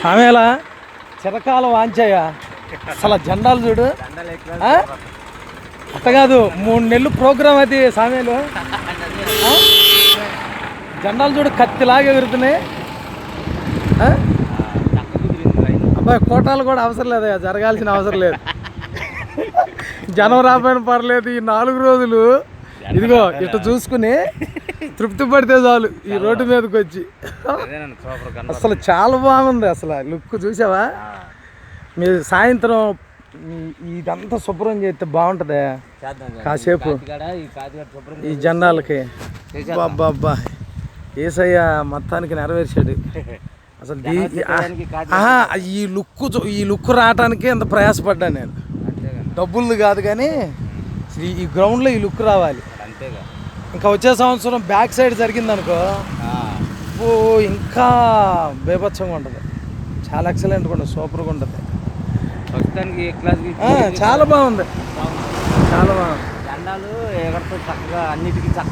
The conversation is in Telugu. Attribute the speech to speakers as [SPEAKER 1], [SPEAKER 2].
[SPEAKER 1] సామేల చిరకాల వాంచయ్య అసలు జెండాలు చూడు. ఆ? అట్ట కాదు మూడు నెలలు ప్రోగ్రాం అది సామేలు. జెండాలు చూడు కత్తిలాగా ఎగురుతున్నాయి అబ్బాయి కోటాలు కూడా అవసరం లేదు జరగాల్సిన అవసరం లేదు. జనం రాపోయిన పర్లేదు ఈ నాలుగు రోజులు. ఇదిగో ఇట్లా చూసుకుని తృప్తి పడితే చాలు ఈ రోడ్డు మీదకి వచ్చి. అసలు చాలా బాగుంది అసలు లుక్ చూసావా? మీరు సాయంత్రం ఇదంతా శుభ్రం చేస్తే బాగుంటుంది? కాసేపు ఈ జెండాలకి అబ్బా ఏసయ్య మొత్తానికి నెరవేర్చాడు. అసలు ఈ లుక్ చూ- ఈ లుక్ రావటానికి ఎంత ప్రయాసపడ్డా నేను. డబ్బులు కాదు కానీ ఈ- ఈ గ్రౌండ్లో ఈ లుక్ రావాలి.
[SPEAKER 2] అంతేగా.
[SPEAKER 1] ఇంకా వచ్చే సంవత్సరం బ్యాక్ సైడ్ జరిగింది అనుకో ఓ ఇంకా బేభత్సంగా ఉంటుంది. చాలా ఎక్సలెంట్గా ఉంటుంది సూపర్గా ఉంటుంది.
[SPEAKER 2] ప్రస్తుతానికి క్లాస్
[SPEAKER 1] చాలా బాగుంది. చాలా బాగుంది.
[SPEAKER 2] జెండాలు ఎగడతో చక్కగా అన్నిటికీ చక్కగా